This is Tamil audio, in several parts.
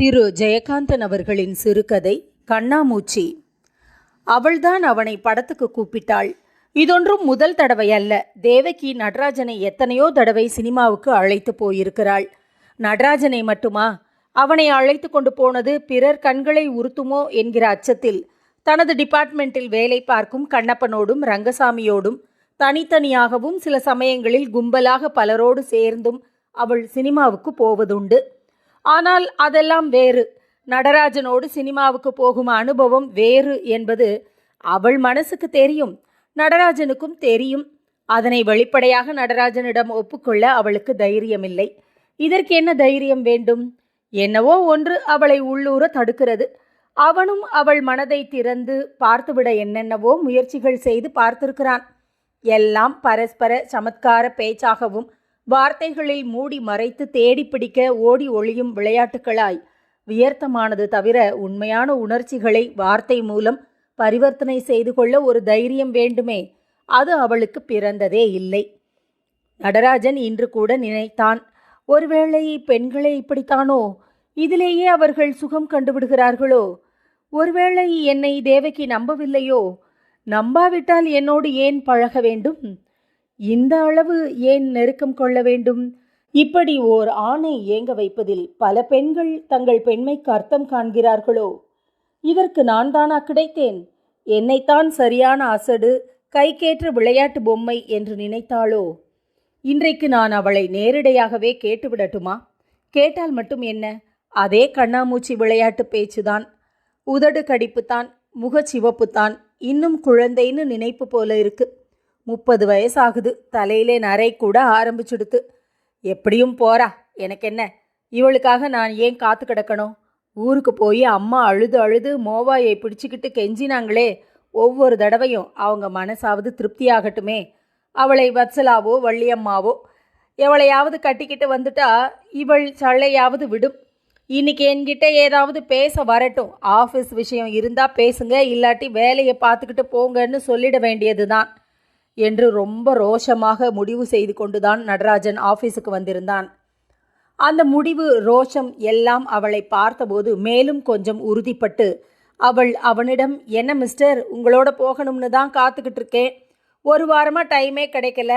திரு ஜெயகாந்தன் அவர்களின் சிறுகதை கண்ணாமூச்சி. அவள்தான் அவனை படத்துக்கு கூப்பிட்டாள். இதொன்றும் முதல் தடவை அல்ல. தேவகி நடராஜனை எத்தனையோ தடவை சினிமாவுக்கு அழைத்து போயிருக்கிறாள். நடராஜனை மட்டுமா? அவனை அழைத்து கொண்டு போனது பிறர் கண்களை உறுத்துமோ என்கிற அச்சத்தில் தனது டிபார்ட்மெண்ட்டில் வேலை பார்க்கும் கண்ணப்பனோடும் ரங்கசாமியோடும் தனித்தனியாகவும் சில சமயங்களில் கும்பலாக பலரோடு சேர்ந்தும் அவள் சினிமாவுக்கு போவதுண்டு. ஆனால் அதெல்லாம் வேறு. நடராஜனோடு சினிமாவுக்கு போகும் அனுபவம் வேறு என்பது அவள் மனசுக்கு தெரியும். நடராஜனுக்கும் தெரியும். அதனை வெளிப்படையாக நடராஜனிடம் ஒப்புக்கொள்ள அவளுக்கு தைரியமில்லை. இதற்கு என்ன தைரியம் வேண்டும்? என்னவோ ஒன்று அவளை உள்ளூர தடுக்கிறது. அவனும் அவள் மனதை திறந்து பார்த்துவிட என்னென்னவோ முயற்சிகள் செய்து பார்த்திருக்கிறான். எல்லாம் பரஸ்பர சமத்கார பேச்சாகவும் வார்த்தைகளில் மூடி மறைத்து தேடி பிடிக்க ஓடி ஒளியும் விளையாட்டுகளாய் வியர்த்தமானது தவிர உண்மையான உணர்ச்சிகளை வார்த்தை மூலம் பரிவர்த்தனை செய்து கொள்ள ஒரு தைரியம் வேண்டுமே. அது அவளுக்கு பிறந்ததே இல்லை. நடராஜன் இன்று கூட நினைத்தான் ஒருவேளை பெண்களை இப்படித்தானோ? இதிலேயே அவர்கள் சுகம் கண்டுவிடுகிறார்களோ? ஒருவேளை என்னை தேவகி நம்பவில்லையோ? நம்பாவிட்டால் என்னோடு ஏன் பழக வேண்டும்? இந்த அளவு ஏன் நெருக்கம் கொள்ள வேண்டும்? இப்படி ஓர் ஆணை ஏங்க வைப்பதில் பல பெண்கள் தங்கள் பெண்மைக்கு அர்த்தம் காண்கிறார்களோ? இதற்கு நான் தானா கிடைத்தேன். என்னைத்தான் சரியான அசடு கைக்கேற்ற விளையாட்டு பொம்மை என்று நினைத்தாளோ? இன்றைக்கு நான் அவளை நேரிடையாகவே கேட்டுவிடட்டுமா? கேட்டால் மட்டும் என்ன? அதே கண்ணாமூச்சி விளையாட்டு பேச்சுதான். உதடு கடிப்புத்தான் முகச்சிவப்புத்தான் இன்னும் குழந்தைன்னு நினைப்பு போல இருக்குது முப்பது வயசாகுது. தலையிலே நரை கூட ஆரம்பிச்சுடுத்து. எப்படியும் போறா எனக்கு என்ன இவளுக்காக நான் ஏன் காத்து கிடக்கணும்? ஊருக்கு போய் அம்மா அழுது அழுது மோவாயை பிடிச்சிக்கிட்டு கெஞ்சினாங்களே. ஒவ்வொரு தடவையும் அவங்க மனசாவது திருப்தியாகட்டுமே. அவளை வத்சலாவோ வள்ளியம்மாவோ எவளையாவது கட்டிக்கிட்டு வந்துட்டா இவள் சள்ளையாவது விடும். இன்னைக்கு என்கிட்ட ஏதாவது பேச வரட்டும். ஆஃபீஸ் விஷயம் இருந்தால் பேசுங்க இல்லாட்டி வேலையை பார்த்துக்கிட்டு போங்கன்னு சொல்லிட வேண்டியது தான் என்று ரொம்ப ரோஷமாக முடிவு செய்து கொண்டுதான் நடராஜன் ஆஃபீஸுக்கு வந்திருந்தான். அந்த முடிவு ரோஷம் எல்லாம் அவளை பார்த்தபோது மேலும் கொஞ்சம் உறுதிப்பட்டு அவள் அவனிடம் என்ன மிஸ்டர் உங்களோட போகணும்னு தான் காத்துக்கிட்டு இருக்கேன். ஒரு வாரமாக டைமே கிடைக்கல.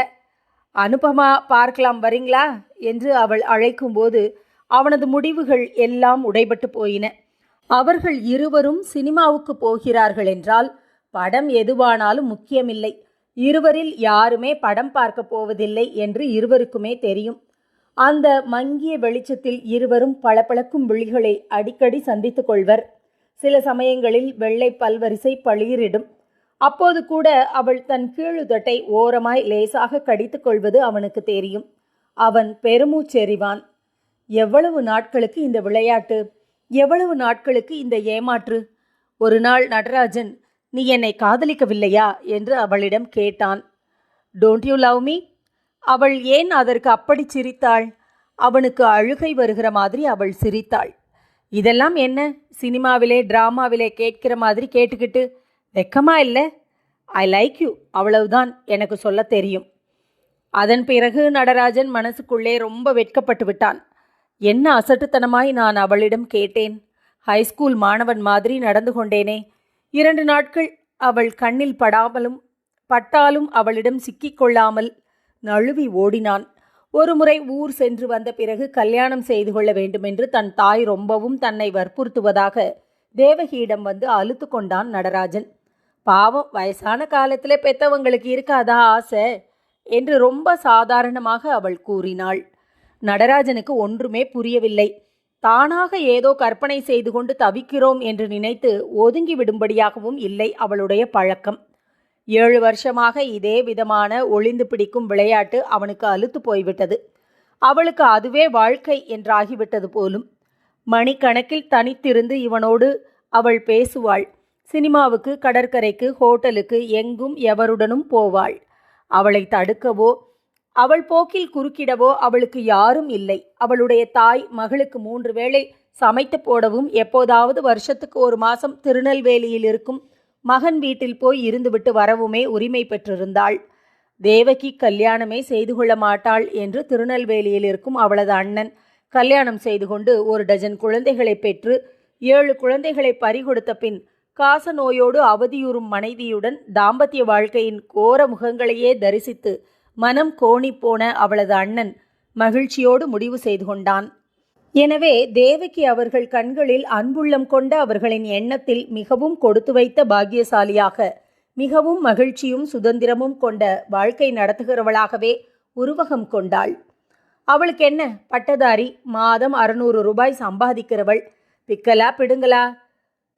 அனுபமா பார்க்கலாம் வரீங்களா? என்று அவள் அழைக்கும்போது அவனது முடிவுகள் எல்லாம் உடைபட்டு போயின. அவர்கள் இருவரும் சினிமாவுக்கு போகிறார்கள் என்றால் படம் எதுவானாலும் முக்கியமில்லை. இருவரில் யாருமே படம் பார்க்க போவதில்லை என்று இருவருக்குமே தெரியும். அந்த மங்கிய வெளிச்சத்தில் இருவரும் பளபளக்கும் விழிகளை அடிக்கடி சந்தித்துக் கொள்வர். சில சமயங்களில் வெள்ளை பல்வரிசை பளிரிடும். அப்போது கூட அவள் தன் கீழுதட்டை ஓரமாய் லேசாக கடித்துக் கொள்வது அவனுக்கு தெரியும். அவன் பெருமூச்செறிவான். எவ்வளவு நாட்களுக்கு இந்த விளையாட்டு? எவ்வளவு நாட்களுக்கு இந்த ஏமாற்று? ஒரு நாள் நடராஜன் நீ என்னை காதலிக்கவில்லையா? என்று அவளிடம் கேட்டான். டோன்ட் யூ லவ் மீ அவள் ஏன் அதற்கு அப்படி சிரித்தாள்? அவனுக்கு அழுகை வருகிற மாதிரி அவள் சிரித்தாள். இதெல்லாம் என்ன? சினிமாவிலே டிராமாவிலே கேட்கிற மாதிரி கேட்டுக்கிட்டு வெக்கமா இல்லை? ஐ லைக் யூ அவ்வளவுதான் எனக்கு சொல்ல தெரியும். அதன் பிறகு நடராஜன் மனசுக்குள்ளே ரொம்ப வெட்கப்பட்டு விட்டான். என்ன அசட்டுத்தனமாய் நான் அவளிடம் கேட்டேன். ஹைஸ்கூல் மாணவன் மாதிரி நடந்து கொண்டேனே. இரண்டு நாட்கள் அவள் கண்ணில் படாமலும் பட்டாலும் அவளிடம் சிக்கிக்கொள்ளாமல் நழுவி ஓடினான். ஒருமுறை ஊர் சென்று வந்த பிறகு கல்யாணம் செய்து கொள்ள வேண்டுமென்று தன் தாய் ரொம்பவும் தன்னை வற்புறுத்துவதாக தேவகியிடம் வந்து அழுத்து கொண்டான் நடராஜன். பாவம் வயசான காலத்தில் பெத்தவங்களுக்கு இருக்காதா ஆசை? என்று ரொம்ப சாதாரணமாக அவள் கூறினாள். நடராஜனுக்கு ஒன்றுமே புரியவில்லை. தானாக ஏதோ கற்பனை செய்து கொண்டு தவிக்கிறோம் என்று நினைத்து ஒதுங்கி விடும்படியாகவும் இல்லை அவளுடைய பழக்கம். ஏழு வருஷமாக இதே விதமான ஒளிந்து பிடிக்கும் விளையாட்டு அவனுக்கு அலுத்து போய்விட்டது. அவளுக்கு அதுவே வாழ்க்கை என்றாகிவிட்டது போலும். மணிக்கணக்கில் தனித்திருந்து இவனோடு அவள் பேசுவாள். சினிமாவுக்கு கடற்கரைக்கு ஹோட்டலுக்கு எங்கும் எவருடனும் போவாள். அவளை தடுக்கவோ அவள் போக்கில் குறுக்கிடவோ அவளுக்கு யாரும் இல்லை. அவளுடைய தாய் மகளுக்கு மூன்று வேளை சமைத்து போடவும் எப்போதாவது வருஷத்துக்கு ஒரு மாசம் திருநெல்வேலியில் இருக்கும் மகன் வீட்டில் போய் இருந்துவிட்டு வரவுமே உரிமை பெற்றிருந்தாள். தேவகி கல்யாணமே செய்து கொள்ள மாட்டாள் என்று திருநெல்வேலியில் இருக்கும் அவளது அண்ணன் கல்யாணம் செய்து கொண்டு ஒரு டஜன் குழந்தைகளை பெற்று ஏழு குழந்தைகளை பறிகொடுத்த பின் காச நோயோடு அவதியுறும் மனைவியுடன் தாம்பத்திய வாழ்க்கையின் கோர முகங்களையே தரிசித்து மனம் கோணிப்போன அவளது அண்ணன் மகிழ்ச்சியோடு முடிவு செய்து கொண்டான். எனவே தேவகி அவர்கள் கண்களில் அன்புள்ளம் கொண்ட அவர்களின் எண்ணத்தில் மிகவும் கொடுத்து வைத்த பாக்கியசாலியாக மிகவும் மகிழ்ச்சியும் சுதந்திரமும் கொண்ட வாழ்க்கை நடத்துகிறவளாகவே உருவகம் கொண்டாள். அவளுக்கு என்ன? பட்டதாரி மாதம் அறுநூறு ரூபாய் சம்பாதிக்கிறவள். பிக்கலா பிடுங்களா?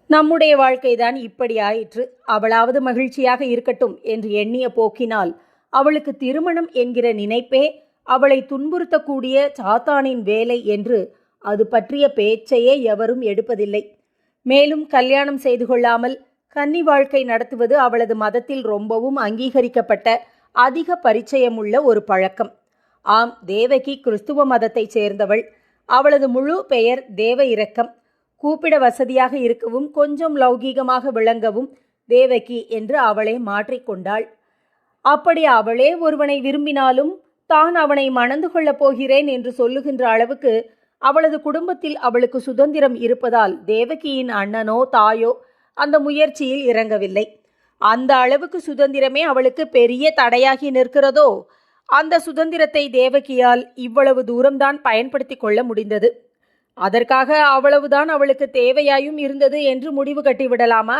நம்முடைய வாழ்க்கைதான் இப்படி ஆயிற்று. அவளாவது மகிழ்ச்சியாக இருக்கட்டும் என்று எண்ணிய போக்கினால் அவளுக்கு திருமணம் என்கிற நினைப்பே அவளை துன்புறுத்தக்கூடிய சாத்தானின் வேலை என்று அது பற்றிய பேச்சையே எவரும் எடுப்பதில்லை. மேலும் கல்யாணம் செய்து கொள்ளாமல் கன்னி வாழ்க்கை நடத்துவது அவளது மதத்தில் ரொம்பவும் அங்கீகரிக்கப்பட்ட அதிக பரிச்சயமுள்ள ஒரு பழக்கம். ஆம் தேவகி கிறிஸ்துவ மதத்தைச் சேர்ந்தவள். அவளது முழு பெயர் தேவ இரக்கம். கூப்பிட வசதியாக இருக்கவும் கொஞ்சம் லௌகீகமாக விளங்கவும் தேவகி என்று அவளை மாற்றிக்கொண்டாள் அப்படி அவளே ஒருவனை விரும்பினாலும் தான் அவனை மணந்து கொள்ளப் போகிறேன் என்று சொல்லுகின்ற அளவுக்கு அவளது குடும்பத்தில் அவளுக்கு சுதந்திரம் இருப்பதால் தேவகியின் அண்ணனோ தாயோ அந்த முயற்சியில் இறங்கவில்லை. அந்த அளவுக்கு சுதந்திரமே அவளுக்கு பெரிய தடையாகி நிற்கிறதோ அந்த சுதந்திரத்தை தேவகியால் இவ்வளவு தூரம்தான் பயன்படுத்தி கொள்ள முடிந்தது. அதற்காக அவ்வளவுதான் அவளுக்கு தேவையாயும் இருந்தது என்று முடிவு கட்டிவிடலாமா?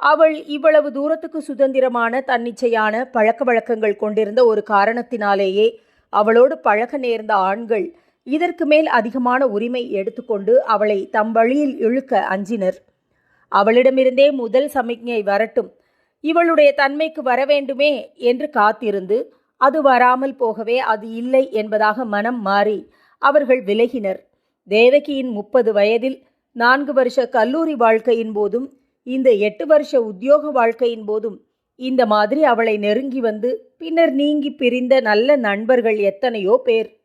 அவள் இவ்வளவு தூரத்துக்கு சுதந்திரமான தன்னிச்சையான பழக்க வழக்கங்கள் கொண்டிருந்த ஒரு காரணத்தினாலேயே அவளோடு பழக நேர்ந்த ஆண்கள் இதற்கு மேல் அதிகமான உரிமை எடுத்துக்கொண்டு அவளை தம் வழியில் இழுக்க அஞ்சினர். அவளிடமிருந்தே முதல் சமிக்ஞை வரட்டும். இவளுடைய தன்மைக்கு வர வேண்டுமே என்று காத்திருந்து அது வராமல் போகவே அது இல்லை என்பதாக மனம் மாறி அவர்கள் விலகினர். தேவகியின் முப்பது வயதில் நான்கு வருஷ கல்லூரி வாழ்க்கையின் போதும் இந்த எட்டு வருஷ உத்தியோக வாழ்க்கையின் போதும் இந்த மாதிரி அவளை நெருங்கி வந்து பின்னர் நீங்கி பிரிந்த நல்ல நண்பர்கள் எத்தனையோ பேர்.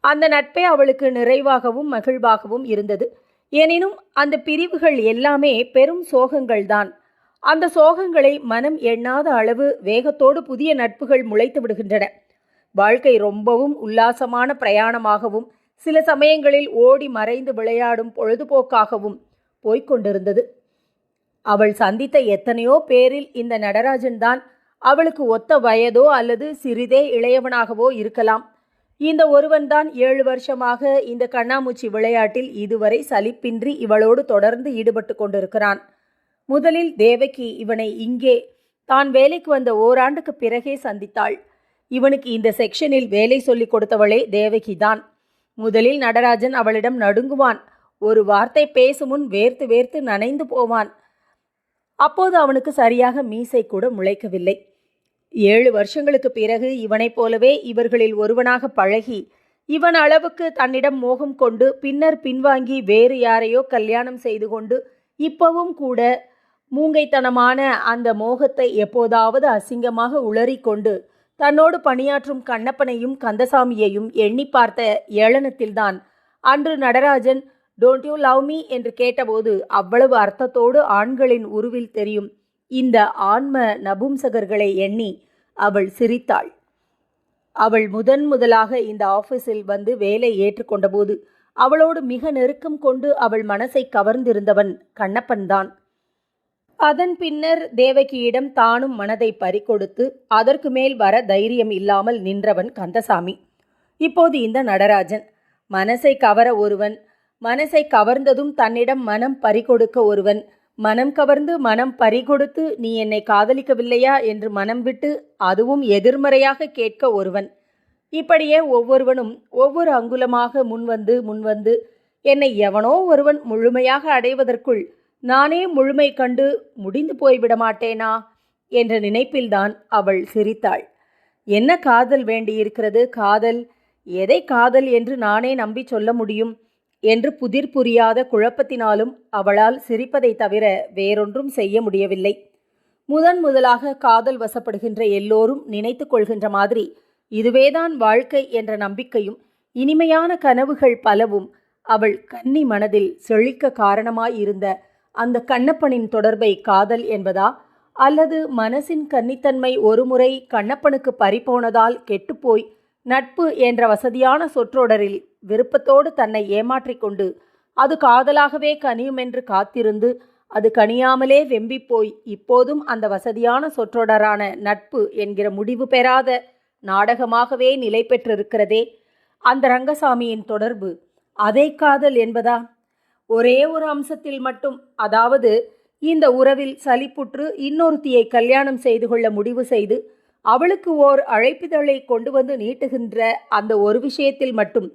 அந்த நட்பே அவளுக்கு நிறைவாகவும் மகிழ்வாகவும் இருந்தது. எனினும் அந்த பிரிவுகள் எல்லாமே பெரும் சோகங்கள்தான் அந்த சோகங்களை மனம் எண்ணாத அளவு வேகத்தோடு புதிய நட்புகள் முளைத்து விடுகின்றன. வாழ்க்கை ரொம்பவும் உல்லாசமான பிரயாணமாகவும் சில சமயங்களில் ஓடி மறைந்து விளையாடும் பொழுதுபோக்காகவும் போய்க் கொண்டிருந்தது. அவள் சந்தித்த எத்தனையோ பேரில் இந்த நடராஜன் தான் அவளுக்கு ஒத்த வயதோ அல்லது சிறிதே இளையவனாகவோ இருக்கலாம். இந்த ஒருவன்தான் ஏழு வருஷமாக இந்த கண்ணாமூச்சி விளையாட்டில் இதுவரை சலிப்பின்றி இவளோடு தொடர்ந்து ஈடுபட்டு கொண்டிருக்கிறான். முதலில் தேவகி இவனை இங்கே தான் வேலைக்கு வந்த ஓராண்டுக்கு பிறகே சந்தித்தாள். இவனுக்கு இந்த செக்ஷனில் வேலை சொல்லிக் கொடுத்தவளே தேவகி தான் முதலில் நடராஜன் அவளிடம் நடுங்குவான். ஒரு வார்த்தை பேசும் முன் வேர்த்து வேர்த்து நனைந்து போவான். அப்போது அவனுக்கு சரியாக மீசை கூட முளைக்கவில்லை. ஏழு வருஷங்களுக்கு பிறகு இவனைப் போலவே இவர்களில் ஒருவனாக பழகி இவன் அளவுக்கு தன்னிடம் மோகம் கொண்டு பின்னர் பின்வாங்கி வேறு யாரையோ கல்யாணம் செய்து கொண்டு இப்பவும் கூட மூங்கைத்தனமான அந்த மோகத்தை எப்போதாவது அசிங்கமாக உளறிக்கொண்டு தன்னோடு பணியாற்றும் கண்ணப்பனையும் கந்தசாமியையும் எண்ணி பார்த்த ஏளனத்தில்தான் அன்று Natarajan don't you love me என்று கேட்டபோது அவ்வளவு அர்த்தத்தோடு ஆண்களின் உருவில் தெரியும். இந்த ஆன்ம நபும்சகர்களை எண்ணி அவள் சிரித்தாள். அவள் முதன் முதலாக இந்த ஆஃபீஸில் வந்து வேலை ஏற்றுக்கொண்டபோது அவளோடு மிக நெருக்கம் கொண்டு அவள் மனசை கவர்ந்திருந்தவன் கண்ணப்பன்தான் அதன் பின்னர் தேவகியிடம் தானும் மனதை பறிகொடுத்து அதற்கு மேல் வர தைரியம் இல்லாமல் நின்றவன் கந்தசாமி. இப்போது இந்த நடராஜன். மனசை கவர ஒருவன் மனசை கவர்ந்ததும் தன்னிடம் மனம் பறிகொடுக்க ஒருவன். மனம் கவர்ந்து மனம் பறிகொடுத்து நீ என்னை காதலிக்கவில்லையா? என்று மனம் விட்டு அதுவும் எதிர்மறையாக கேட்க ஒருவன். இப்படியே ஒவ்வொருவனும் ஒவ்வொரு அங்குலமாக முன்வந்து முன்வந்து என்னை எவனோ ஒருவன் முழுமையாக அடைவதற்குள் நானே முழுமை கண்டு முடிந்து போய்விட மாட்டேனா என்ற நினைப்பில்தான் அவள் சிரித்தாள். என்ன காதல் வேண்டியிருக்கிறது? காதல்? எதை காதல் என்று நானே நம்பி சொல்ல முடியும்? என்று புதிர் புரியாத குழப்பத்தினாலும் அவளால் சிரிப்பதை தவிர வேறொன்றும் செய்ய முடியவில்லை. முதன் முதலாக காதல் வசப்படுகின்ற எல்லோரும் நினைத்து கொள்கின்ற மாதிரி இதுவேதான் வாழ்க்கை என்ற நம்பிக்கையும் இனிமையான கனவுகள் பலவும் அவள் கன்னி மனதில் செழிக்க காரணமாயிருந்த அந்த கண்ணப்பனின் தொடர்பை காதல் என்பதா? அல்லது மனசின் கன்னித்தன்மை ஒருமுறை கண்ணப்பனுக்கு பறிபோனதால் கெட்டுப்போய் நட்பு என்ற வசதியான சொற்றொடரில் விருப்பத்தோடு தன்னை ஏமாற்றிக்கொண்டு அது காதலாகவே கனியுமென்று காத்திருந்து அது கனியாமலே வெம்பிப்போய் இப்போதும் அந்த வசதியான சொற்றொடரான நட்பு என்கிற முடிவு பெறாத நாடகமாகவே நிலை பெற்றிருக்கிறதே. அந்த ரங்கசாமியின் தொடர்பு அதே காதல் என்பதா? ஒரே ஒரு அம்சத்தில் மட்டும் அதாவது இந்த உறவில் சலிப்புற்று இன்னொருத்தியை கல்யாணம் செய்து கொள்ள முடிவு செய்து அவளுக்கு ஓர் அழைப்பிதழை கொண்டு வந்து நீட்டுகின்ற அந்த ஒரு விஷயத்தில் மட்டும்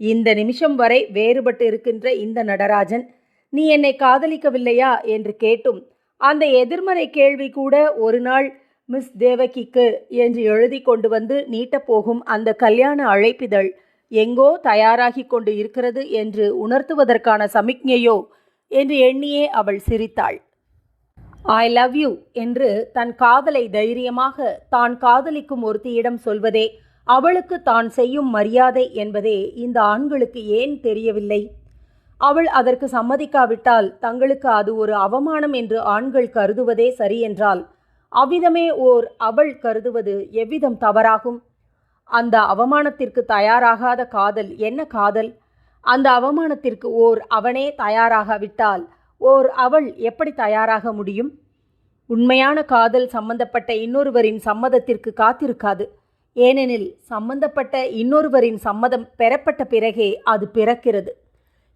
இந்த நிமிஷம் வரை வேறுபட்டு இருக்கின்ற இந்த நடராஜன் நீ என்னை காதலிக்கவில்லையா? என்று கேட்டும். அந்த எதிர்மறை கேள்வி கூட ஒரு நாள் மிஸ் தேவகிக்கு என்று எழுதி கொண்டு வந்து நீட்டப்போகும் அந்த கல்யாண அழைப்பிதழ் எங்கோ தயாராகி கொண்டு இருக்கிறது என்று உணர்த்துவதற்கான சமிக்ஞையோ என்று எண்ணியே அவள் சிரித்தாள். ஐ லவ் யூ என்று தன் காதலை தைரியமாக தான் காதலிக்கும் ஒருத்தியிடம் சொல்வதே அவளுக்கு தான் செய்யும் மரியாதை என்பதே இந்த ஆண்களுக்கு ஏன் தெரியவில்லை? அவள் அதற்கு சம்மதிக்காவிட்டால் தங்களுக்கு அது ஒரு அவமானம் என்று ஆண்கள் கருதுவதே சரியென்றால் அவ்விதமே ஓர் அவள் கருதுவது எவ்விதம் தவறாகும்? அந்த அவமானத்திற்கு தயாராகாத காதல் என்ன காதல்? அந்த அவமானத்திற்கு ஓர் அவனே தயாராகாவிட்டால் ஓர் அவள் எப்படி தயாராக முடியும்? உண்மையான காதல் சம்பந்தப்பட்ட இன்னொருவரின் சம்மதத்திற்கு காத்திருக்காது. ஏனெனில் சம்பந்தப்பட்ட இன்னொருவரின் சம்மதம் பெறப்பட்ட பிறகே அது பிறக்கிறது.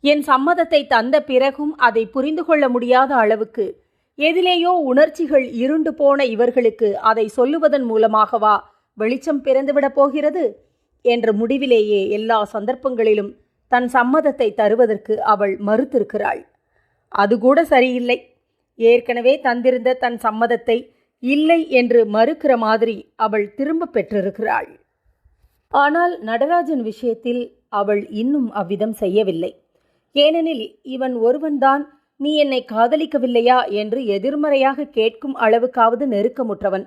என் சம்மதத்தை தந்த பிறகும் அதை புரிந்து கொள்ள முடியாத அளவுக்கு எதிலேயோ உணர்ச்சிகள் இருண்டு போன இவர்களுக்கு அதை சொல்லுவதன் மூலமாகவா வெளிச்சம் பிறந்துவிடப் போகிறது? என்ற முடிவிலேயே எல்லா சந்தர்ப்பங்களிலும் தன் சம்மதத்தை தருவதற்கு அவள் மறுத்திருக்கிறாள். அது கூட சரியில்லை. ஏற்கனவே தந்திருந்த தன் சம்மதத்தை இல்லை என்று மறுக்கிற மாதிரி அவள் திரும்ப பெற்றிருக்கிறாள். ஆனால் நடராஜன் விஷயத்தில் அவள் இன்னும் அவ்விதம் செய்யவில்லை. ஏனெனில் இவன் ஒருவன்தான் நீ என்னை காதலிக்கவில்லையா? என்று எதிர்மறையாக கேட்கும் அளவுக்காவது நெருக்கமுற்றவன்.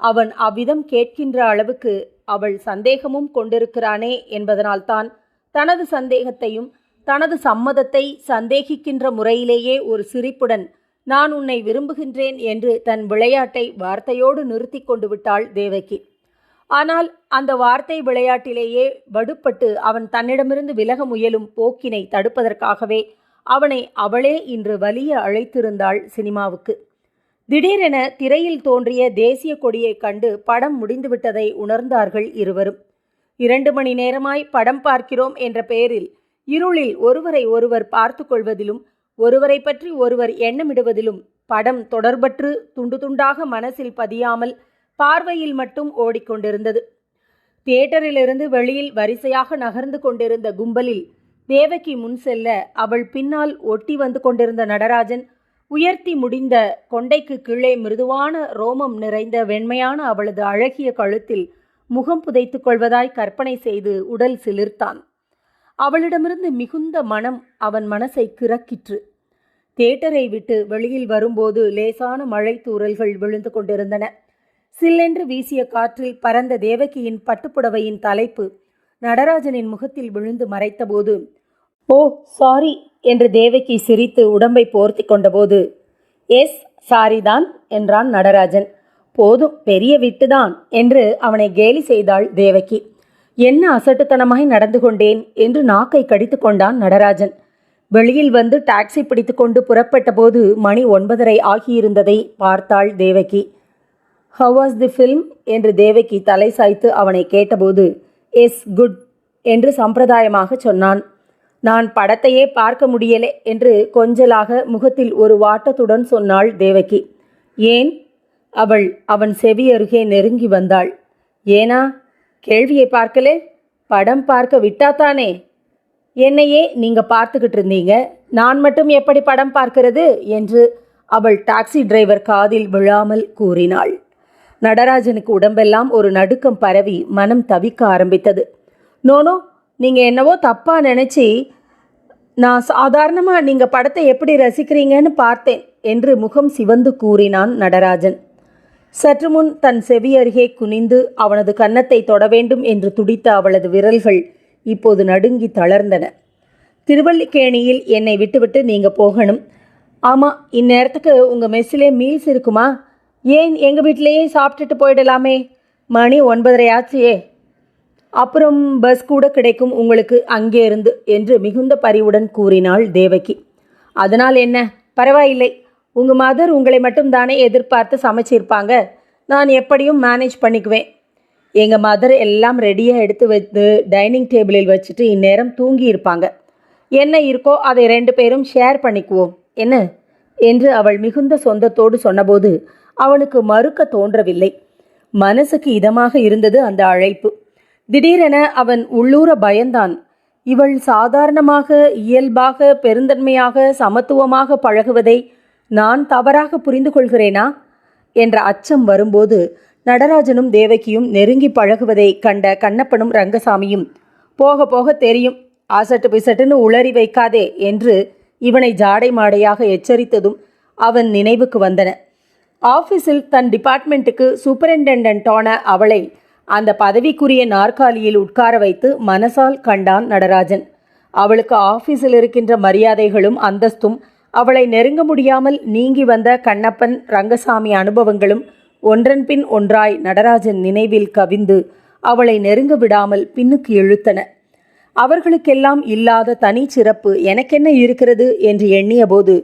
அவன் அவ்விதம் கேட்கின்ற அளவுக்கு அவள் சந்தேகமும் கொண்டிருக்கிறானே என்பதனால்தான் தனது சந்தேகத்தையும் தனது சம்மதத்தை சந்தேகிக்கின்ற முறையிலேயே ஒரு சிரிப்புடன் நான் உன்னை விரும்புகின்றேன் என்று தன் விளையாட்டை வார்த்தையோடு நிறுத்தி கொண்டு விட்டாள் தேவகி. ஆனால் அந்த வார்த்தை விளையாட்டிலேயே வடுப்பட்டு அவன் தன்னிடமிருந்து விலக முயலும் போக்கினை தடுப்பதற்காகவே அவனை அவளே இன்று வலிய அழைத்திருந்தாள் சினிமாவுக்கு. திடீரென திரையில் தோன்றிய தேசிய கொடியைக் கண்டு படம் முடிந்துவிட்டதை உணர்ந்தார்கள் இருவரும். இரண்டு மணி நேரமாய் படம் பார்க்கிறோம் என்ற பெயரில் இருளில் ஒருவரை ஒருவர் பார்த்து கொள்வதிலும் ஒருவரை பற்றி ஒருவர் எண்ணமிடுவதிலும் படம் தொடர்பற்று துண்டு துண்டாக மனசில் பதியாமல் பார்வையில் மட்டும் ஓடிக்கொண்டிருந்தது. தியேட்டரிலிருந்து வெளியில் வரிசையாக நகர்ந்து கொண்டிருந்த கும்பலில் தேவகி முன் செல்ல அவள் பின்னால் ஒட்டி வந்து கொண்டிருந்த நடராஜன் உயர்த்தி முடிந்த கொண்டைக்கு கீழே மிருதுவான ரோமம் நிறைந்த வெண்மையான அவளது அழகிய கழுத்தில் முகம் புதைத்துக் கொள்வதாய் கற்பனை செய்து உடல் சிலிர்த்தான். அவளிடமிருந்து மிகுந்த மனம் அவன் மனசை கிறக்கிற்று. தேட்டரை விட்டு வெளியில் வரும்போது லேசான மழை தூறல்கள் விழுந்து கொண்டிருந்தன. சில்லென்று வீசிய காற்றில் பறந்த தேவகியின் பட்டுப்புடவையின் தலைப்பு நடராஜனின் முகத்தில் விழுந்து மறைத்தபோது ஓ சாரி என்று தேவகி சிரித்து உடம்பை போர்த்தி கொண்டபோது எஸ் சாரிதான் என்றான் நடராஜன். போதும் பெரிய விட்டுதான் என்று அவனை கேலி செய்தாள் தேவகி. என்ன அசட்டுத்தனமாய் நடந்து கொண்டேன் என்று நாக்கை கடித்து கொண்டான் நடராஜன். வெளியில் வந்து டாக்ஸி பிடித்துக்கொண்டு புறப்பட்ட போது மணி ஒன்பதரை ஆகியிருந்ததை பார்த்தாள் Devaki. How was the film என்று தேவகி தலை சாய்த்து அவனை கேட்டபோது எஸ் குட் என்று சம்பிரதாயமாக சொன்னான். நான் படத்தையே பார்க்க முடியலே என்று கொஞ்சலாக முகத்தில் ஒரு வாட்டத்துடன் சொன்னாள் தேவகி. ஏன்? அவள் அவன் செவி அருகே நெருங்கி வந்தாள். ஏனா? கேள்வியை பார்க்கலே படம் பார்க்க விட்டாத்தானே? என்னையே நீங்கள் பார்த்துக்கிட்டு இருந்தீங்க. நான் மட்டும் எப்படி படம் பார்க்கிறது? என்று அவள் டாக்ஸி டிரைவர் காதில் விழாமல் கூறினாள். நடராஜனுக்கு உடம்பெல்லாம் ஒரு நடுக்கம் பரவி மனம் தவிக்க ஆரம்பித்தது. நோனோ நீங்கள் என்னவோ தப்பாக நினச்சி நான் சாதாரணமாக நீங்கள் படத்தை எப்படி ரசிக்கிறீங்கன்னு பார்த்தேன் என்று முகம் சிவந்து கூறினான் நடராஜன். சற்று முன் தன் செவி அருகே குனிந்து அவனது கன்னத்தை தொட வேண்டும் என்று துடித்த அவளது விரல்கள் இப்போது நடுங்கி தளர்ந்தன. திருவல்லிக்கேணியில் என்னை விட்டுவிட்டு நீங்கள் போகணும். ஆமாம் இந்நேரத்துக்கு உங்கள் மெஸ்ஸிலே மீல்ஸ் இருக்குமா? ஏன் எங்கள் வீட்டிலேயே சாப்பிட்டுட்டு போயிடலாமே? மணி ஒன்பதரை ஆச்சியே அப்புறம் பஸ் கூட கிடைக்கும் உங்களுக்கு அங்கே இருந்து என்று மிகுந்த பரிவுடன் கூறினாள் தேவகி. அதனால் என்ன? பரவாயில்லை. உங்கள் மதர் உங்களை மட்டும் தானே எதிர்பார்த்து சமைச்சிருப்பாங்க. நான் எப்படியும் மேனேஜ் பண்ணிக்குவேன். எங்கள் மதர் எல்லாம் ரெடியாக எடுத்து வைத்து டைனிங் டேபிளில் வச்சுட்டு இந்நேரம் தூங்கி இருப்பாங்க. என்ன இருக்கோ அதை ரெண்டு பேரும் ஷேர் பண்ணிக்குவோம். என்ன? என்று அவள் மிகுந்த சொந்தத்தோடு சொன்னபோது அவனுக்கு மறுக்க தோன்றவில்லை. மனசுக்கு இதமாக இருந்தது அந்த அழைப்பு. திடீரென அவன் உள்ளூர பயந்தான். இவள் சாதாரணமாக இயல்பாக பெருந்தன்மையாக சமத்துவமாக பழகுவதை நான் தவறாக புரிந்து கொள்கிறேனா என்ற அச்சம் வரும்போது நடராஜனும் தேவகியும் நெருங்கி பழகுவதை கண்ட கண்ணப்பனும் ரங்கசாமியும் போக போக தெரியும். ஆசட்டு பிசட்டுன்னு உளறி வைக்காதே என்று இவனை ஜாடை மாடையாக எச்சரித்ததும் அவன் நினைவுக்கு வந்தன. ஆஃபீஸில் தன் டிபார்ட்மெண்ட்டுக்கு சூப்பரிண்டென்டென்ட்டான அவளை அந்த பதவிக்குரிய நாற்காலியில் உட்கார வைத்து மனசால் கண்டான் நடராஜன். அவளுக்கு ஆஃபீஸில் இருக்கின்ற மரியாதைகளும் அந்தஸ்தும் அவளை நெருங்க முடியாமல் நீங்கி வந்த கண்ணப்பன் ரங்கசாமி அனுபவங்களும் ஒன்றன்பின் ஒன்றாய் நடராஜன் நினைவில் கவிந்து அவளை நெருங்க விடாமல் பின்னுக்கு இழுத்தன. அவர்களுக்கெல்லாம் இல்லாத தனி சிறப்பு எனக்கென்ன இருக்கிறது என்று எண்ணியபோது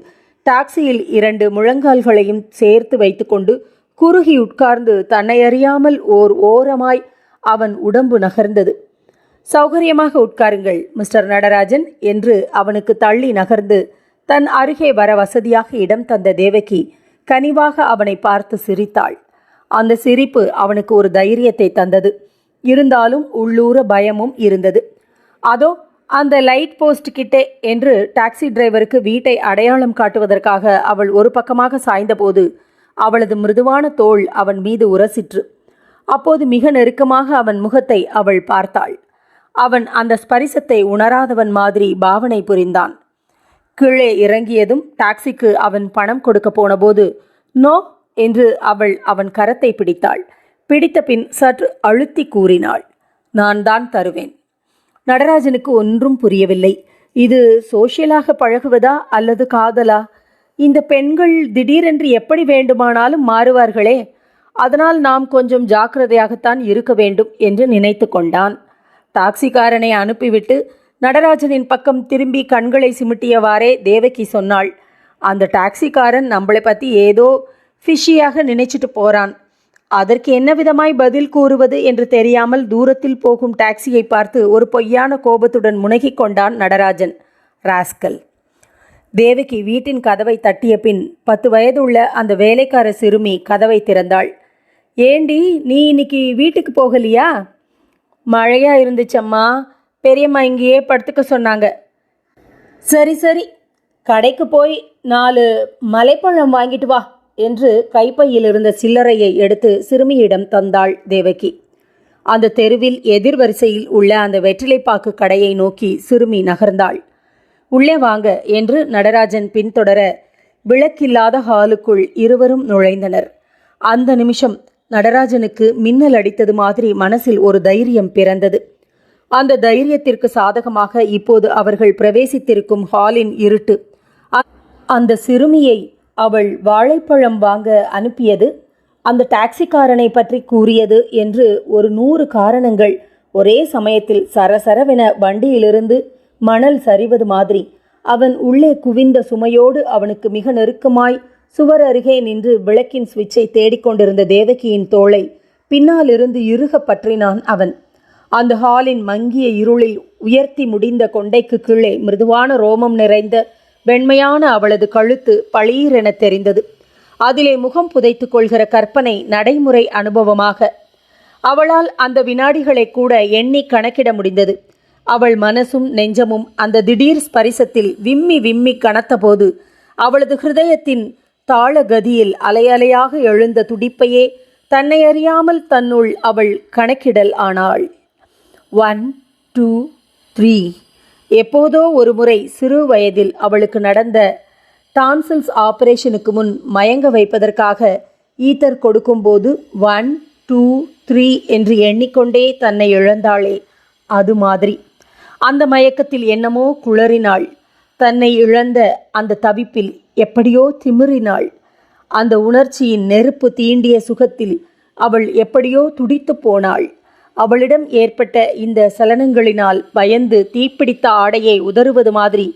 டாக்ஸியில் இரண்டு முழங்கால்களையும் சேர்த்து வைத்துக்கொண்டு குறுகி உட்கார்ந்து தன்னை அறியாமல் ஓர் ஓரமாய் அவன் உடம்பு நகர்ந்தது. சௌகரியமாக உட்காருங்கள் மிஸ்டர் நடராஜன் என்று அவனுக்கு தள்ளி நகர்ந்து தன் அருகே வர வசதியாக இடம் தந்த தேவகி கனிவாக அவனை பார்த்து சிரித்தாள். அந்த சிரிப்பு அவனுக்கு ஒரு தைரியத்தை தந்தது. இருந்தாலும் உள்ளூர பயமும் இருந்தது. அதோ அந்த லைட் போஸ்ட் கிட்டே என்று டாக்ஸி டிரைவருக்கு வீட்டை அடையாளம் காட்டுவதற்காக அவள் ஒரு பக்கமாக சாய்ந்தபோது அவளது மிருதுவான தோள் அவன் மீது உரசிற்று. அப்போது மிக நெருக்கமாக அவன் முகத்தை அவள் பார்த்தாள். அவன் அந்த ஸ்பரிசத்தை உணராதவன் மாதிரி பாவனை புரிந்தான். கீழே இறங்கியதும் டாக்ஸிக்கு அவன் பணம் கொடுக்க போனபோது நோ என்று அவள் அவன் கரத்தை பிடித்தாள். பிடித்த பின் சற்று அழுத்தி கூறினாள் நான் தான் தருவேன். நடராஜனுக்கு ஒன்றும் புரியவில்லை. இது சோஷியலாக பழகுவதா அல்லது காதலா? இந்த பெண்கள் திடீரென்று எப்படி வேண்டுமானாலும் மாறுவார்களே. அதனால் நாம் கொஞ்சம் ஜாக்கிரதையாகத்தான் இருக்க வேண்டும் என்று நினைத்து கொண்டான். டாக்ஸிக்காரனை அனுப்பிவிட்டு நடராஜனின் பக்கம் திரும்பி கண்களை சிமிட்டியவாறே தேவகி சொன்னாள். அந்த டாக்ஸிக்காரன் நம்மளை பற்றி ஏதோ ஃபிஷியாக நினைச்சிட்டு போறான். அதற்கு என்ன விதமாய் பதில் கூறுவது என்று தெரியாமல் தூரத்தில் போகும் டாக்ஸியை பார்த்து ஒரு பொய்யான கோபத்துடன் முனகிக் கொண்டான் நடராஜன். ராஸ்கல். தேவகி வீட்டின் கதவை தட்டிய பின் பத்து வயதுள்ள அந்த வேலைக்கார சிறுமி கதவை திறந்தாள். ஏண்டி நீ இன்னைக்கு வீட்டுக்கு போகலையா? மழையா இருந்துச்சம்மா. பெரியம்மா இங்கேயே படுத்துக்க சொன்னாங்க. சரி சரி கடைக்கு போய் நாலு மலைப்பழம் வாங்கிட்டு வா என்று கைப்பையில் இருந்த சில்லறையை எடுத்து சிறுமியிடம் தந்தாள் தேவகி. அந்த தெருவில் எதிர்வரிசையில் உள்ள அந்த வெற்றிலைப்பாக்கு கடையை நோக்கி சிறுமி நகர்ந்தாள். உள்ளே வாங்க என்று நடராஜன் பின்தொடர விளக்கில்லாத ஹாலுக்குள் இருவரும் நுழைந்தனர். அந்த நிமிஷம் நடராஜனுக்கு மின்னல் அடித்தது மாதிரி மனசில் ஒரு தைரியம் பிறந்தது. அந்த தைரியத்திற்கு சாதகமாக இப்போது அவர்கள் பிரவேசித்திருக்கும் ஹாலின் இருட்டு. அ- அந்த சிறுமியை அவள் வாழைப்பழம் வாங்க அனுப்பியது அந்த டாக்ஸிக்காரனை பற்றி கூறியது என்று ஒரு நூறு காரணங்கள் ஒரே சமயத்தில் சரசரவென வண்டியிலிருந்து மணல் சரிவது மாதிரி. அவன் உள்ளே குவிந்த சுமையோடு அவனுக்கு மிக நெருக்கமாய் சுவர் அருகே நின்று விளக்கின் சுவிட்சை தேடிக்கொண்டிருந்த தேவகியின் தோளை பின்னாலிருந்து இறுக பற்றினான் அவன். அந்த ஹாலின் மங்கிய இருளில் உயர்த்தி முடிந்த கொண்டைக்கு கீழே மிருதுவான ரோமம் நிறைந்த வெண்மையான அவளது கழுத்து பளீரென தெரிந்தது. அதிலே முகம் புதைத்துக் கொள்கிற கற்பனை நடைமுறை அனுபவமாக. அவளால் அந்த வினாடிகளை கூட எண்ணி கணக்கிட முடிந்தது. அவள் மனசும் நெஞ்சமும் அந்த திடீர் ஸ்பரிசத்தில் விம்மி விம்மி கனத்தபோது அவளது ஹிருதயத்தின் தாள கதியில் அலையலையாக எழுந்த துடிப்பையே தன்னை அறியாமல் தன்னுள் அவள் கணக்கிடல் ஆனாள். ஒன் டூ த்ரீ எப்போதோ ஒரு முறை சிறு வயதில் அவளுக்கு நடந்த டான்சில்ஸ் ஆபரேஷனுக்கு முன் மயங்க வைப்பதற்காக ஈத்தர் கொடுக்கும்போது ஒன் டூ த்ரீ என்று எண்ணிக்கொண்டே தன்னை இழந்தாளே. அது மாதிரி. அந்த மயக்கத்தில் என்னமோ குளறினாள். தன்னை இழந்த அந்த தவிப்பில் எப்படியோ திமிறினாள். அந்த உணர்ச்சியின் நெருப்பு தீண்டிய சுகத்தில் அவள் எப்படியோ துடித்துப் போனாள். அவளிடம் ஏற்பட்ட இந்த சலனங்களினால் பயந்து தீப்பிடித்த ஆடையை உதறுவது மாதிரி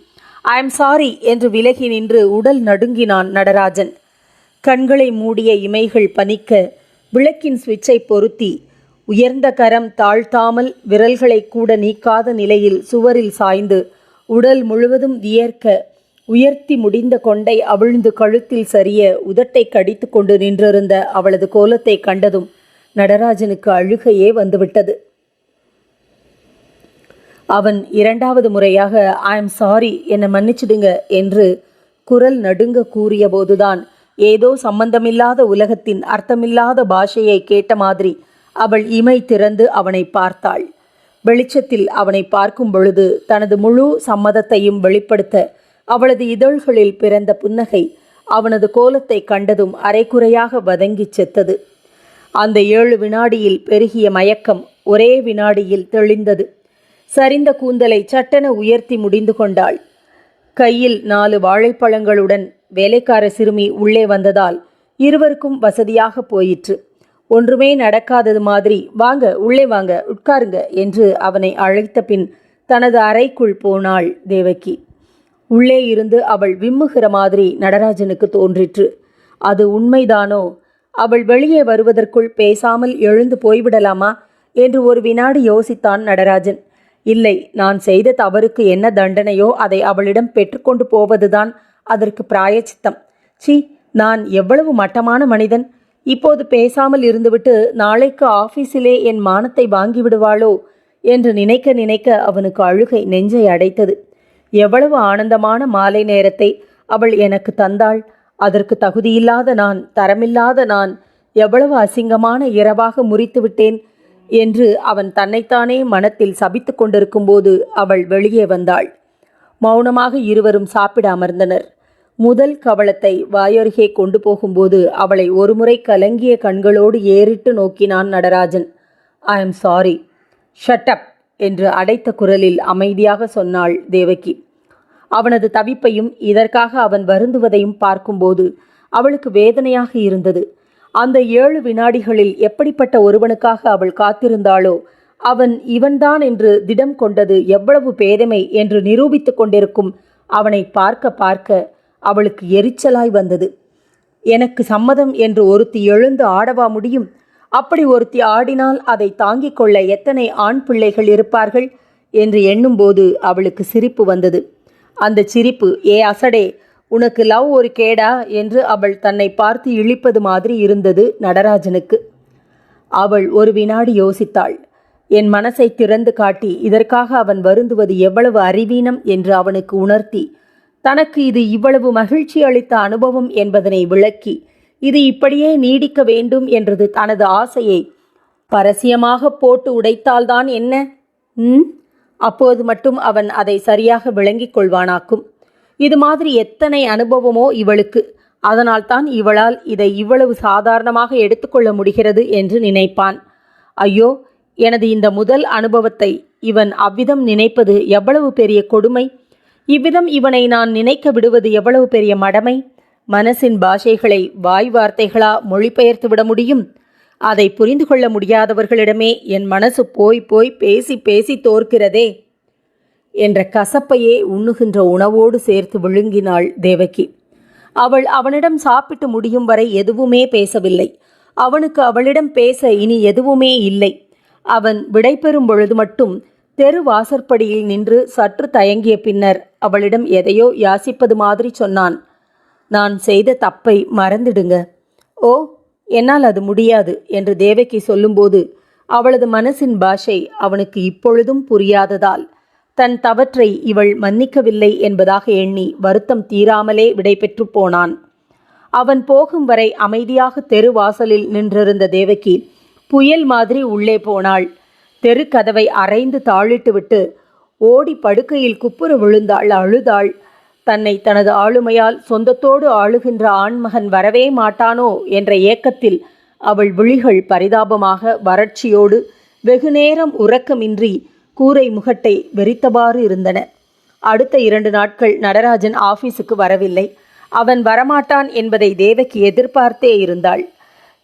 ஐ எம் சாரி என்று விலகி நின்று உடல் நடுங்கினான் நடராஜன். கண்களை மூடிய இமைகள் பனிக்க விளக்கின் சுவிட்சை பொருத்தி உயர்ந்த கரம் தாழ்த்தாமல் விரல்களை கூட நீக்காத நிலையில் சுவரில் சாய்ந்து உடல் முழுவதும் வியர்க்க உயர்த்தி முடிந்த கொண்டை அவிழ்ந்து கழுத்தில் சரிய உதட்டை கடித்து கொண்டு நின்றிருந்த அவளது கோலத்தை கண்டதும் நடராஜனுக்கு அழுகையே வந்துவிட்டது. அவன் இரண்டாவது முறையாக ஐ எம் சாரி என்னை மன்னிச்சிடுங்க என்று குரல் நடுங்க கூறியபோதுதான் ஏதோ சம்பந்தமில்லாத உலகத்தின் அர்த்தமில்லாத பாஷையை கேட்ட மாதிரி அவள் இமை திறந்து அவனை பார்த்தாள். வெளிச்சத்தில் அவனை பார்க்கும் பொழுது தனது முழு சம்மதத்தையும் வெளிப்படுத்த அவளது இதழ்களில் பிறந்த புன்னகை அவனது கோலத்தை கண்டதும் அரைக்குறையாக வதங்கிச் செத்தது. அந்த ஏழு வினாடியில் பெருகிய மயக்கம் ஒரே வினாடியில் தெளிந்தது. சரிந்த கூந்தலை சட்டென உயர்த்தி முடிந்து கொண்டாள். கையில் நாலு வாழைப்பழங்களுடன் வேலைக்கார சிறுமி உள்ளே வந்ததால் இருவருக்கும் வசதியாக போயிற்று. ஒன்றுமே நடக்காதது மாதிரி வாங்க உள்ளே வாங்க உட்காருங்க என்று அவனை அழைத்த பின் தனது அறைக்குள் போனாள் தேவகி. உள்ளே இருந்து அவள் விம்முகிற மாதிரி நடராஜனுக்கு தோன்றிற்று. அது உண்மைதானோ? அவள் வெளியே வருவதற்குள் பேசாமல் எழுந்து போய்விடலாமா? என்று ஒரு வினாடி யோசித்தான் நடராஜன். இல்லை நான் செய்த தவறுக்கு என்ன தண்டனையோ அதை அவளிடம் பெற்றுக்கொண்டு போவதுதான் அதற்கு பிராயச்சித்தம். சி நான் எவ்வளவு மட்டமான மனிதன்? இப்போது பேசாமல் இருந்துவிட்டு நாளைக்கு ஆபீஸிலே என் மானத்தை வாங்கி விடுவாளோ? என்று நினைக்க நினைக்க அவனுக்கு அழுகை நெஞ்சை அடைத்தது. எவ்வளவு ஆனந்தமான மாலை நேரத்தை அவள் எனக்கு தந்தாள். அதற்கு தகுதியில்லாத நான் தரமில்லாத நான் எவ்வளவு அசிங்கமான இரவாக முறித்து விட்டேன் என்று அவன் தன்னைத்தானே மனத்தில் சபித்து கொண்டிருக்கும்போது அவள் வெளியே வந்தாள். மௌனமாக இருவரும் சாப்பிட அமர்ந்தனர். முதல் கவளத்தை வாயருகே கொண்டு போகும்போது அவளை ஒருமுறை கலங்கிய கண்களோடு ஏறிட்டு நோக்கினான் Natarajan. I am sorry shut up என்று அடைத்த குரலில் அமைதியாக சொன்னாள் தேவகி. அவனது தவிப்பையும் இதற்காக அவன் வருந்துவதையும் பார்க்கும்போது அவளுக்கு வேதனையாக இருந்தது. அந்த ஏழு வினாடிகளில் எப்படிப்பட்ட ஒருவனுக்காக அவள் காத்திருந்தாளோ அவன் இவன்தான் என்று திடம் கொண்டது எவ்வளவு பேதமை என்று நிரூபித்து கொண்டிருக்கும் அவனை பார்க்க பார்க்க அவளுக்கு எரிச்சலாய் வந்தது. எனக்கு சம்மதம் என்று ஒருத்தி எழுந்து ஆடவா முடியும்? அப்படி ஒருத்தி ஆடினால் அதை தாங்கிக் கொள்ள எத்தனை ஆண் பிள்ளைகள் இருப்பார்கள்? என்று எண்ணும்போது அவளுக்கு சிரிப்பு வந்தது. அந்த சிரிப்பு ஏ அசடே உனக்கு லவ் ஒரு கேடா? என்று அவள் தன்னை பார்த்து இழிப்பது மாதிரி இருந்தது நடராஜனுக்கு. அவள் ஒரு வினாடி யோசித்தாள். என் மனசை திறந்து காட்டி இதற்காக அவன் வருந்துவது எவ்வளவு அறிவீனம்? என்று அவனுக்கு உணர்த்தி தனக்கு இது இவ்வளவு மகிழ்ச்சி அளித்த அனுபவம் என்பதனை விளக்கி இது இப்படியே நீடிக்க வேண்டும் என்றது தனது ஆசையை பரசியமாக போட்டு உடைத்தால்தான் என்ன? ம்? அப்போது மட்டும் அவன் அதை சரியாக விளங்கிக் கொள்வானாக்கும். இது மாதிரி எத்தனை அனுபவமோ இவளுக்கு. அதனால்தான் இவளால் இதை இவ்வளவு சாதாரணமாக எடுத்துக்கொள்ள முடிகிறது என்று நினைப்பான். ஐயோ எனது இந்த முதல் அனுபவத்தை இவன் அவ்விதம் நினைப்பது எவ்வளவு பெரிய கொடுமை. இவ்விதம் இவனை நான் நினைக்க விடுவது எவ்வளவு பெரிய மடமை. மனசின் பாஷைகளை வாய் வார்த்தைகளா மொழிபெயர்த்து விட முடியும்? அதை புரிந்து கொள்ள முடியாதவர்களிடமே என் மனசு போய் போய் பேசி பேசி தோற்கிறதே என்ற கசப்பையே உண்ணுகின்ற உணவோடு சேர்த்து விழுங்கினாள் தேவகி. அவள் அவனிடம் சாப்பிட்டு முடியும் வரை எதுவுமே பேசவில்லை. அவனுக்கு அவளிடம் பேச இனி எதுவுமே இல்லை. அவன் விடைபெறும் பொழுது மட்டும் தெரு வாசற்படியில் நின்று சற்று தயங்கிய பின்னர் அவளிடம் எதையோ யாசிப்பது மாதிரி சொன்னான். நான் செய்த தப்பை மறந்திடுங்க. ஓ என்னால் அது முடியாது என்று தேவகி சொல்லும்போது அவளது மனசின் பாஷை அவனுக்கு இப்பொழுதும் புரியாததால் தன் தவற்றை இவள் மன்னிக்கவில்லை என்பதாக எண்ணி வருத்தம் தீராமலே விடைபெற்று போனான். அவன் போகும் வரை அமைதியாக தெரு வாசலில் நின்றிருந்த தேவகி புயல் மாதிரி உள்ளே போனாள். தெரு கதவை அரைந்து தாளிட்டுவிட்டு ஓடி படுக்கையில் குப்புற விழுந்தாள் அழுதாள். தன்னை தனது ஆளுமையால் சொந்தத்தோடு ஆளுகின்ற ஆண்மகன் வரவே மாட்டானோ என்ற ஏக்கத்தில் அவள் விழிகள் பரிதாபமாக வறட்சியோடு வெகுநேரம் உறக்கமின்றி கூரை முகட்டை வெறித்தவாறு இருந்தன. அடுத்த இரண்டு நாட்கள் நடராஜன் ஆபீஸுக்கு வரவில்லை. அவன் வரமாட்டான் என்பதை தேவகி எதிர்பார்த்தே இருந்தாள்.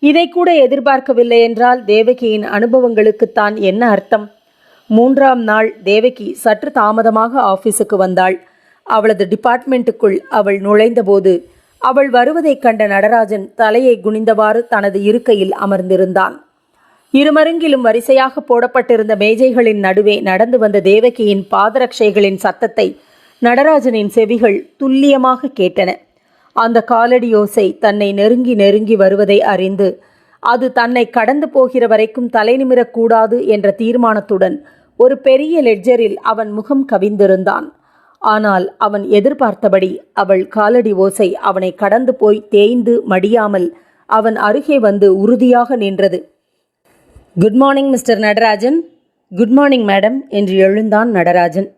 இதை கூட எதிர்பார்க்கவில்லை என்றால் தேவகியின் அனுபவங்களுக்குத்தான் என்ன அர்த்தம்? மூன்றாம் நாள் தேவகி சற்று தாமதமாக ஆபீஸுக்கு வந்தாள். அவளது டிபார்ட்மெண்ட்டுக்குள் அவள் நுழைந்தபோது அவள் வருவதைக் கண்ட நடராஜன் தலையை குனிந்தவாறு தனது இருக்கையில் அமர்ந்திருந்தான். இருமருங்கிலும் வரிசையாக போடப்பட்டிருந்த மேஜைகளின் நடுவே நடந்து வந்த தேவகியின் பாதரட்சைகளின் சத்தத்தை நடராஜனின் செவிகள் துல்லியமாக கேட்டன. அந்த காலடி தன்னை நெருங்கி நெருங்கி வருவதை அறிந்து அது தன்னை கடந்து போகிற வரைக்கும் தலை நிமிரக்கூடாது என்ற தீர்மானத்துடன் ஒரு பெரிய லெட்ஜரில் அவன் முகம் கவிந்திருந்தான். ஆனால் அவன் எதிர்பார்த்தபடி அவள் காலடி ஓசை அவனை கடந்து போய் தேய்ந்து மடியாமல் அவன் அருகே வந்து உறுதியாக நின்றது. Good morning Mister Natarajan. Good morning madam என்று எழுந்தான் நடராஜன்.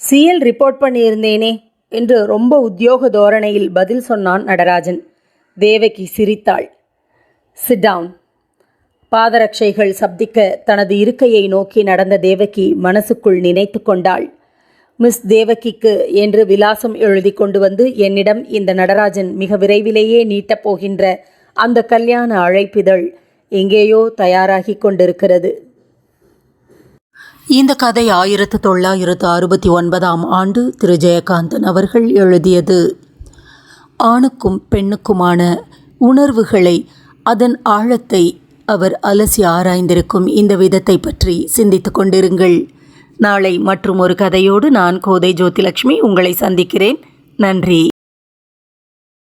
சிஎல் ரிப்போர்ட் பண்ணியிருந்தேனே என்று ரொம்ப உத்தியோக தோரணையில் பதில் சொன்னான் நடராஜன். தேவகி சிரித்தாள். சிட் டவுன் பாதரட்சைகள் சப்திக்க தனது இருக்கையை நோக்கி நடந்த தேவகி மனசுக்குள் நினைத்து கொண்டாள். மிஸ் தேவகிக்கு என்று விலாசம் எழுதி கொண்டு வந்து என்னிடம் இந்த நடராஜன் மிக விரைவிலேயே நீட்டப் போகின்ற அந்த கல்யாண அழைப்பிதழ் எங்கேயோ தயாராகி கொண்டிருக்கிறது. இந்த கதை ஆயிரத்து தொள்ளாயிரத்து அறுபத்தி ஒன்பதாம் ஆண்டு திரு. ஜெயகாந்தன் அவர்கள் எழுதியது. ஆணுக்கும் பெண்ணுக்குமான உணர்வுகளை அதன் ஆழத்தை அவர் அலசி ஆராய்ந்திருக்கும் இந்த விதத்தை பற்றி சிந்தித்து கொண்டிருங்கள். நாளை மற்றும் ஒரு கதையோடு நான் கோதை ஜோதிலட்சுமி உங்களை சந்திக்கிறேன். நன்றி.